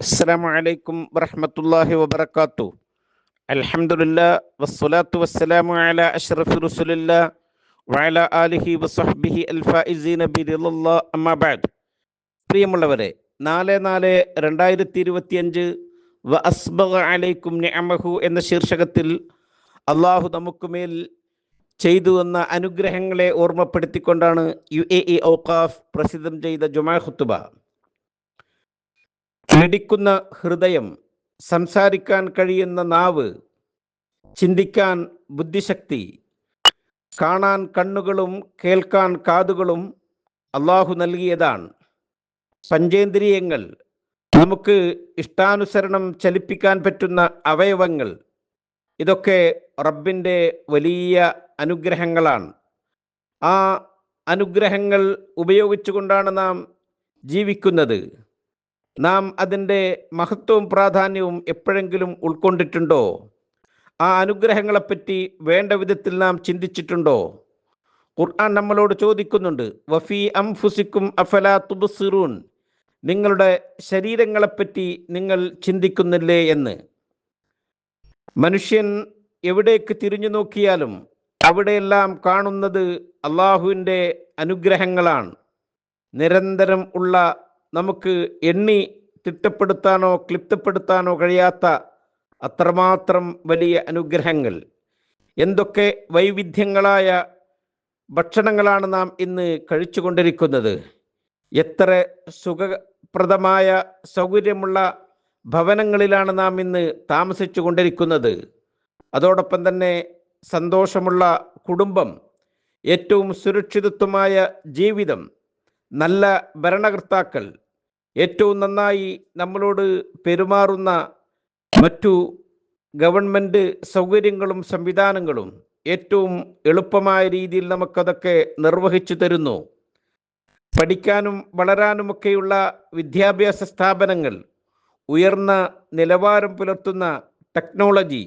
السلام عليكم ورحمة الله وبركاته الحمد لله والصلاة والسلام على أشرف رسول الله وعلى آله وصحبه الفائزين برضا الله أما بعد പ്രിയമുള്ളവരെ നാല് നാല് രണ്ടായിരത്തി ഇരുപത്തിയഞ്ച് വ അസ്ബഗ അലൈക്കും നിഅമഹു എന്ന ശീർഷകത്തിൽ അള്ളാഹു നമുക്കുമേൽ ചെയ്തു എന്ന അനുഗ്രഹങ്ങളെ ഓർമ്മപ്പെടുത്തിക്കൊണ്ടാണ് യു എ ഇ ഔഖാഫ് പ്രസിദ്ധം ചെയ്ത ജുമാ ഖുത്തുബ മിടിക്കുന്ന ഹൃദയം സംസാരിക്കാൻ കഴിയുന്ന നാവ് ചിന്തിക്കാൻ ബുദ്ധിശക്തി കാണാൻ കണ്ണുകളും കേൾക്കാൻ കാതുകളും അള്ളാഹു നൽകിയതാണ്. പഞ്ചേന്ദ്രിയങ്ങൾ നമുക്ക് ഇഷ്ടാനുസരണം ചലിപ്പിക്കാൻ പറ്റുന്ന അവയവങ്ങൾ ഇതൊക്കെ റബ്ബിന്റെ വലിയ അനുഗ്രഹങ്ങളാണ്. ആ അനുഗ്രഹങ്ങൾ ഉപയോഗിച്ചുകൊണ്ടാണ് നാം ജീവിക്കുന്നത്. നാം അതിന്റെ മഹത്വവും പ്രാധാന്യവും എപ്പോഴെങ്കിലും ഉൾക്കൊണ്ടിട്ടുണ്ടോ? ആ അനുഗ്രഹങ്ങളെപ്പറ്റി വേണ്ട വിധത്തിൽ നാം ചിന്തിച്ചിട്ടുണ്ടോ? ഖുർആൻ നമ്മളോട് ചോദിക്കുന്നുണ്ട് വഫി അംഫുസിക്കും അഫലാ തുബ്സിറൂൻ? നിങ്ങളുടെ ശരീരങ്ങളെപ്പറ്റി നിങ്ങൾ ചിന്തിക്കുന്നില്ലേ എന്ന്. മനുഷ്യൻ എവിടേക്ക് തിരിഞ്ഞു നോക്കിയാലും അവിടെയെല്ലാം കാണുന്നത് അള്ളാഹുവിന്റെ അനുഗ്രഹങ്ങളാണ്. നിരന്തരം ഉള്ള നമുക്ക് എണ്ണി തിട്ടപ്പെടുത്താനോ ക്ലിപ്തപ്പെടുത്താനോ കഴിയാത്ത അത്രമാത്രം വലിയ അനുഗ്രഹങ്ങൾ. എന്തൊക്കെ വൈവിധ്യങ്ങളായ ഭക്ഷണങ്ങളാണ് നാം ഇന്ന് കഴിച്ചുകൊണ്ടിരിക്കുന്നത്. എത്ര സുഖപ്രദമായ സൗകര്യമുള്ള ഭവനങ്ങളിലാണ് നാം ഇന്ന് താമസിച്ചു കൊണ്ടിരിക്കുന്നത് അതോടൊപ്പം തന്നെ സന്തോഷമുള്ള കുടുംബം ഏറ്റവും സുരക്ഷിതത്വമായ ജീവിതം നല്ല ഭരണകർത്താക്കൾ ഏറ്റവും നന്നായി നമ്മളോട് പെരുമാറുന്ന മറ്റു ഗവൺമെന്റ് സൗകര്യങ്ങളും സംവിധാനങ്ങളും ഏറ്റവും എളുപ്പമായ രീതിയിൽ നമുക്കതൊക്കെ നിർവഹിച്ചു തരുന്നു. പഠിക്കാനും വളരാനുമൊക്കെയുള്ള വിദ്യാഭ്യാസ സ്ഥാപനങ്ങൾ ഉയർന്ന നിലവാരം പുലർത്തുന്ന ടെക്നോളജി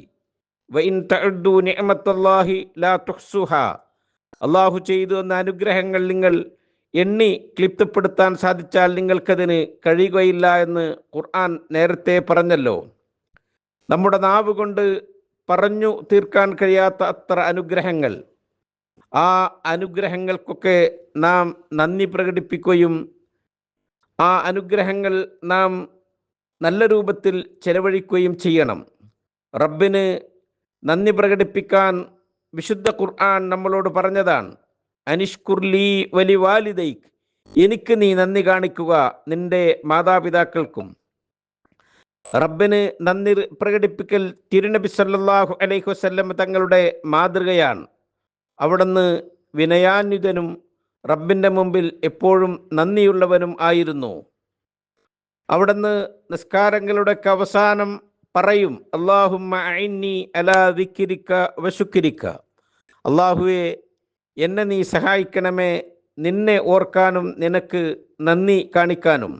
അള്ളാഹു ചെയ്തു എന്ന അനുഗ്രഹങ്ങൾ നിങ്ങൾ എണ്ണി ക്ലിപ്തപ്പെടുത്താൻ സാധിച്ചാൽ നിങ്ങൾക്കതിന് കഴിയുകയില്ല എന്ന് ഖുർആൻ നേരത്തെ പറഞ്ഞല്ലോ. നമ്മുടെ നാവ് കൊണ്ട് പറഞ്ഞു തീർക്കാൻ കഴിയാത്ത അത്ര അനുഗ്രഹങ്ങൾ. ആ അനുഗ്രഹങ്ങൾക്കൊക്കെ നാം നന്ദി പ്രകടിപ്പിക്കുകയും ആ അനുഗ്രഹങ്ങൾ നാം നല്ല രൂപത്തിൽ ചെലവഴിക്കുകയും ചെയ്യണം. റബ്ബിന് നന്ദി പ്രകടിപ്പിക്കാൻ വിശുദ്ധ ഖുർആൻ നമ്മളോട് പറഞ്ഞതാണ്. അനിഷ്കുർലി വലി വാലിദൈക്ക് എനിക്ക് നീ നന്ദി കാണിക്കുക നിന്റെ മാതാപിതാക്കൾക്കും. റബ്ബിന് നന്ദി പ്രകടിപ്പിക്കൽ തിരുനബി സല്ലാഹു അലൈഹി വസ്ല്ലം തങ്ങളുടെ മാതൃകയാണ്. അവിടുന്ന് വിനയാന്വിതനും റബ്ബിന്റെ മുമ്പിൽ എപ്പോഴും നന്ദിയുള്ളവനും ആയിരുന്നു. അവിടുന്ന് നിസ്കാരങ്ങളുടെയൊക്കെ അവസാനം പറയും ഐന്നി അലാ ദിക്കിരിക്ക വശുക്കിരിക്ക അള്ളാഹുവെ എന്നെ നീ സഹായിക്കണമേ. നിന്നെ ഓർക്കാനും നിനക്ക് നന്ദി കാണിക്കാനും.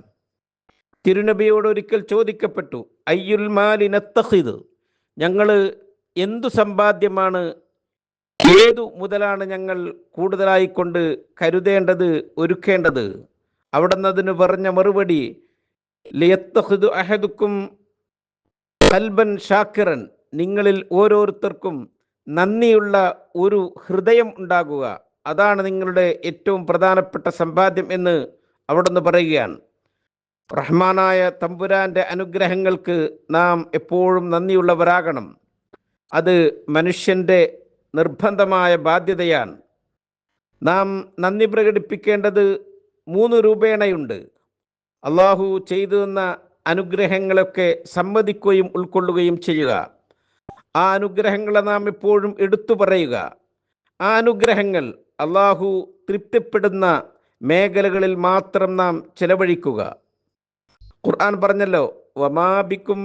തിരുനബിയോട് ഒരിക്കൽ ചോദിക്കപ്പെട്ടു അയ്യുൽ മാലിനത്തഹിദ് ഞങ്ങൾ എന്തു സമ്പാദ്യമാണ്? ഏതു മുതലാണ് ഞങ്ങൾ കൂടുതലായി കൊണ്ട് കരുതേണ്ടത് ഒരുക്കേണ്ടത്? അവിടെ നിന്നതിന് പറഞ്ഞ മറുപടി ലിയത്തഹിദു അഹദുക്കും കൽബൻ ഷാക്കിറൻ നിങ്ങളിൽ ഓരോരുത്തർക്കും നന്ദിയുള്ള ഒരു ഹൃദയം ഉണ്ടാകുക. അതാണ് നിങ്ങളുടെ ഏറ്റവും പ്രധാനപ്പെട്ട സമ്പാദ്യം എന്ന് അവിടുന്ന് പറയുകയാണ്. റഹ്മാനായ തമ്പുരാന്റെ അനുഗ്രഹങ്ങൾക്ക് നാം എപ്പോഴും നന്ദിയുള്ളവരാകണം. അത് മനുഷ്യന്റെ നിർബന്ധമായ ബാധ്യതയാണ്. നാം നന്ദി പ്രകടിപ്പിക്കേണ്ടത് മൂന്ന് രൂപേണയുണ്ട്. അള്ളാഹു ചെയ്തു തന്ന അനുഗ്രഹങ്ങളൊക്കെ സമ്മതിക്കുകയും ഉൾക്കൊള്ളുകയും ചെയ്യുക. ആ അനുഗ്രഹങ്ങളെ നാം എപ്പോഴും എടുത്തു പറയുക. ആ അനുഗ്രഹങ്ങൾ അള്ളാഹു തൃപ്തിപ്പെടുന്ന മേഖലകളിൽ മാത്രം നാം ചെലവഴിക്കുക. ഖുർആൻ പറഞ്ഞല്ലോ വമാബിക്കും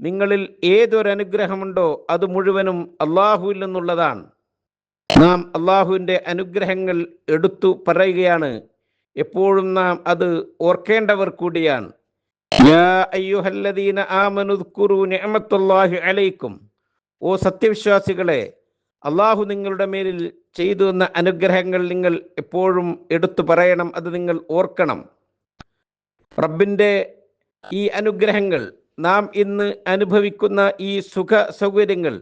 നിങ്ങളിൽ ഏതൊരു അനുഗ്രഹമുണ്ടോ അത് മുഴുവനും അള്ളാഹുവിൽ നിന്നുള്ളതാണ്. നാം അള്ളാഹുവിന്റെ അനുഗ്രഹങ്ങൾ എടുത്തു പറയുകയാണ്. എപ്പോഴും നാം അത് ഓർക്കേണ്ടവർ കൂടിയാണ്. അലൈക്കും. ഓ സത്യവിശ്വാസികളെ അള്ളാഹു നിങ്ങളുടെ മേലിൽ ചെയ്തു എന്ന അനുഗ്രഹങ്ങൾ നിങ്ങൾ എപ്പോഴും എടുത്തു പറയണം അത് നിങ്ങൾ ഓർക്കണം. റബ്ബിന്റെ ഈ അനുഗ്രഹങ്ങൾ നാം ഇന്ന് അനുഭവിക്കുന്ന ഈ സുഖ സൗകര്യങ്ങൾ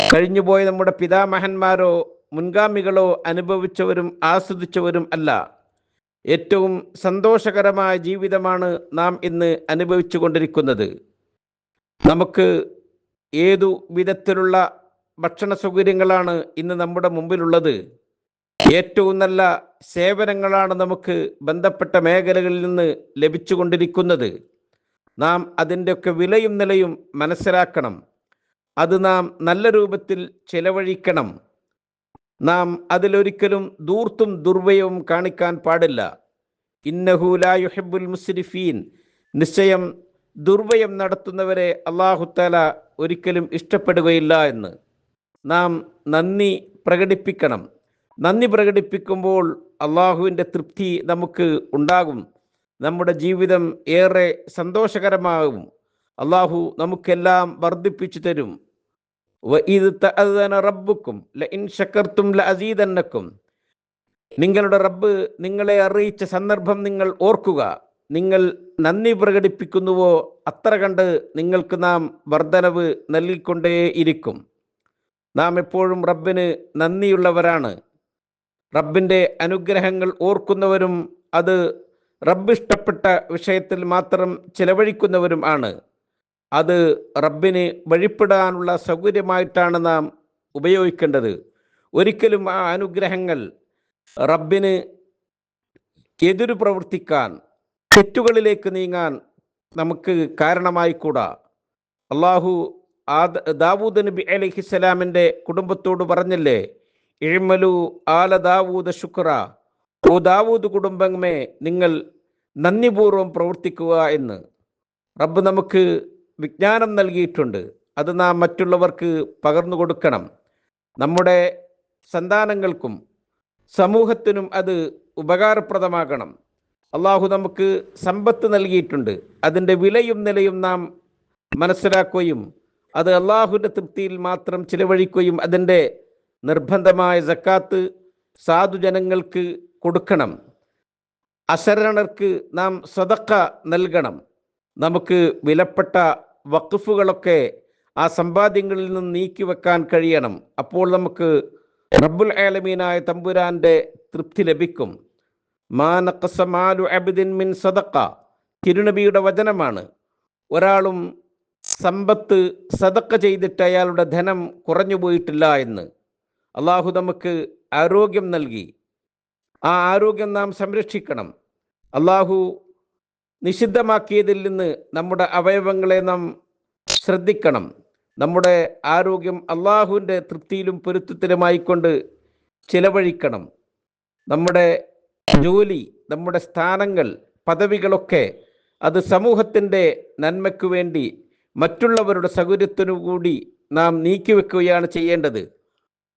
കഴിഞ്ഞുപോയ നമ്മുടെ പിതാമഹന്മാരോ മുൻഗാമികളോ അനുഭവിച്ചവരും ആസ്വദിച്ചവരും അല്ല. ഏറ്റവും സന്തോഷകരമായ ജീവിതമാണ് നാം ഇന്ന് അനുഭവിച്ചു കൊണ്ടിരിക്കുന്നത് നമുക്ക് ഏതു വിധത്തിലുള്ള ഭക്ഷണ സൗകര്യങ്ങളാണ് ഇന്ന് നമ്മുടെ മുമ്പിലുള്ളത്? ഏറ്റവും നല്ല സേവനങ്ങളാണ് നമുക്ക് ബന്ധപ്പെട്ട മേഖലകളിൽ നിന്ന് ലഭിച്ചുകൊണ്ടിരിക്കുന്നത്. നാം അതിന്റെയൊക്കെ വിലയും നിലയും മനസ്സിലാക്കണം. അത് നാം നല്ല രൂപത്തിൽ ചെലവഴിക്കണം. നാം അതിലൊരിക്കലും ദൂർത്തും ദുർവയവും കാണിക്കാൻ പാടില്ല. ഇന്നഹുലായുഹബുൽ മുസ്രിഫീൻ. നിശ്ചയം ദുർവയം നടത്തുന്നവരെ അള്ളാഹുത്താല ഒരിക്കലും ഇഷ്ടപ്പെടുകയില്ല എന്ന്. നാം നന്ദി പ്രകടിപ്പിക്കണം. നന്ദി പ്രകടിപ്പിക്കുമ്പോൾ അള്ളാഹുവിന്റെ തൃപ്തി നമുക്ക് ഉണ്ടാകും. നമ്മുടെ ജീവിതം ഏറെ സന്തോഷകരമാകും. അള്ളാഹു നമുക്കെല്ലാം വർദ്ധിപ്പിച്ചു തരും. നിങ്ങളുടെ റബ്ബ് നിങ്ങളെ അറിയിച്ച സന്ദർഭം നിങ്ങൾ ഓർക്കുക. നിങ്ങൾ നന്ദി പ്രകടിപ്പിക്കുന്നുവോ അത്ര കണ്ട് നിങ്ങൾക്ക് നാം വർധനവ് നൽകിക്കൊണ്ടേയിരിക്കും നാം എപ്പോഴും റബ്ബിന് നന്ദിയുള്ളവരാണ്. റബ്ബിന്റെ അനുഗ്രഹങ്ങൾ ഓർക്കുന്നവരും അത് റബ്ബ് ഇഷ്ടപ്പെട്ട വിഷയത്തിൽ മാത്രം ചിലവഴിക്കുന്നവരും ആണ്. അത് റബ്ബിന് വഴിപ്പെടാനുള്ള സൗകര്യമായിട്ടാണ് നാം ഉപയോഗിക്കേണ്ടത്. ഒരിക്കലും ആ അനുഗ്രഹങ്ങൾ റബ്ബിന് എതിരു പ്രവർത്തിക്കാൻ തെറ്റുകളിലേക്ക് നീങ്ങാൻ നമുക്ക് കാരണമായിക്കൂടാ. അള്ളാഹു ആ ദാവൂദ് നബി അലഹിസ്സലാമിന്റെ കുടുംബത്തോട് പറഞ്ഞല്ലേ ഇഴ്മലു ആല ദാവൂദ് ശുക്ര. ഓ ദാവൂദ് കുടുംബമേ നിങ്ങൾ നന്ദിപൂർവം പ്രവർത്തിക്കുക എന്ന്. റബ്ബ് നമുക്ക് വിജ്ഞാനം നൽകിയിട്ടുണ്ട്. അത് നാം മറ്റുള്ളവർക്ക് പകർന്നു കൊടുക്കണം. നമ്മുടെ സന്താനങ്ങൾക്കും സമൂഹത്തിനും അത് ഉപകാരപ്രദമാകണം. അള്ളാഹു നമുക്ക് സമ്പത്ത് നൽകിയിട്ടുണ്ട്. അതിന്റെ വിലയും നിലയും നാം മനസ്സിലാക്കുകയും അത് അള്ളാഹുവിന്റെ തൃപ്തിയിൽ മാത്രം ചിലവഴിക്കുകയും അതിന്റെ നിർബന്ധമായ സക്കാത്ത് സാധുജനങ്ങൾക്ക് കൊടുക്കണം. അശരണർക്ക് നാം സ്വതക്ക നൽകണം. നമുക്ക് വിലപ്പെട്ട വഖഫുകളൊക്കെ ആ സമ്പാദ്യങ്ങളിൽ നിന്ന് നീക്കി വെക്കാൻ കഴിയണം. അപ്പോൾ നമുക്ക് റബ്ബുൽ ആലമീനായ തമ്പുരാന്റെ തൃപ്തി ലഭിക്കും. മാനക്കസമാലു അബിദിൻ മിൻ സദക്ക തിരുനബിയുടെ വചനമാണ്. ഒരാളും സമ്പത്ത് സദക്ക ചെയ്തിട്ട് അയാളുടെ ധനം കുറഞ്ഞു പോയിട്ടില്ല എന്ന്. അള്ളാഹു നമുക്ക് ആരോഗ്യം നൽകി. ആ ആരോഗ്യം നാം സംരക്ഷിക്കണം. അള്ളാഹു നിഷിദ്ധമാക്കിയതിൽ നിന്ന് നമ്മുടെ അവയവങ്ങളെ നാം ശ്രദ്ധിക്കണം. നമ്മുടെ ആരോഗ്യം അള്ളാഹുവിന്റെ തൃപ്തിയിലും പൊരുത്തത്തിലുമായിക്കൊണ്ട് ചിലവഴിക്കണം. നമ്മുടെ ജോലി നമ്മുടെ സ്ഥാനങ്ങൾ പദവികളൊക്കെ അത് സമൂഹത്തിന്റെ നന്മയ്ക്കു വേണ്ടി മറ്റുള്ളവരുടെ സൗകര്യത്തിനു കൂടി നാം നീക്കിവെക്കുകയാണ് ചെയ്യേണ്ടത്.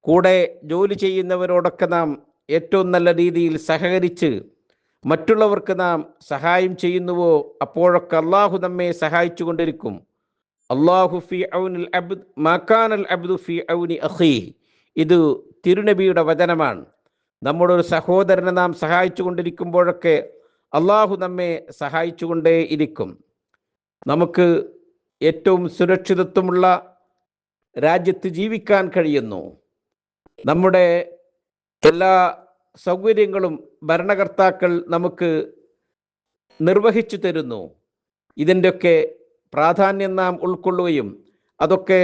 കൂടെ ജോലി ചെയ്യുന്നവരോടൊക്കെ നാം ഏറ്റവും നല്ല രീതിയിൽ സഹകരിച്ച് മറ്റുള്ളവർക്ക് നാം സഹായം ചെയ്യുന്നുവോ? അപ്പോഴൊക്കെ അള്ളാഹു നമ്മെ സഹായിച്ചു കൊണ്ടിരിക്കും. അള്ളാഹു ഫി ഔനിൽ അബ്ദ് അൽ അബ്ദു ഫി ഔനി അഹി ഇത് തിരുനബിയുടെ വചനമാണ്. നമ്മുടെ ഒരു സഹോദരനെ നാം സഹായിച്ചു കൊണ്ടിരിക്കുമ്പോഴൊക്കെ അള്ളാഹു നമ്മെ സഹായിച്ചു കൊണ്ടേ ഇരിക്കും. നമുക്ക് ഏറ്റവും സുരക്ഷിതത്വമുള്ള രാജ്യത്ത് ജീവിക്കാൻ കഴിയുന്നു. നമ്മുടെ എല്ലാ സൗകര്യങ്ങളും ഭരണകർത്താക്കൾ നമുക്ക് നിർവഹിച്ചു തരുന്നു. ഇതിന്റെയൊക്കെ പ്രാധാന്യം നാം ഉൾക്കൊള്ളുകയും അതൊക്കെ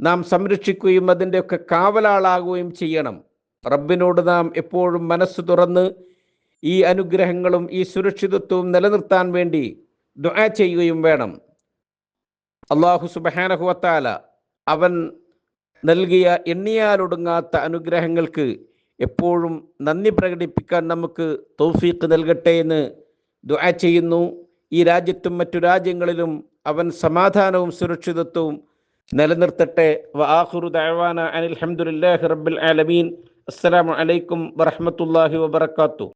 നാം സംരക്ഷിക്കുകയും അതിന്റെയൊക്കെ കാവലാളാകുകയും ചെയ്യണം. റബ്ബിനോട് നാം എപ്പോഴും മനസ്സ് തുറന്ന് ഈ അനുഗ്രഹങ്ങളും ഈ സുരക്ഷിതത്വവും നിലനിർത്താൻ വേണ്ടി ദുആ ചെയ്യുകയും വേണം. അള്ളാഹു സുബഹാനഹുവത്താല അവൻ നൽകിയ എണ്ണിയാലൊടുങ്ങാത്ത അനുഗ്രഹങ്ങൾക്ക് എപ്പോഴും നന്ദി പ്രകടിപ്പിക്കാൻ നമുക്ക് തൗഫീഖ് നൽകട്ടെ എന്ന് ദുആ ചെയ്യുന്നു. ഈ രാജ്യത്തും മറ്റു രാജ്യങ്ങളിലും അവൻ സമാധാനവും സുരക്ഷിതത്വവും നിലനിർത്തട്ടെ. വആഖിറു ദഅവാന അനിൽ ഹംദുലില്ലാഹി റബ്ബിൽ ആലമീൻ. അസ്സലാമു അലൈക്കും വറഹ്മത്തുള്ളാഹി വബറകാതുഹു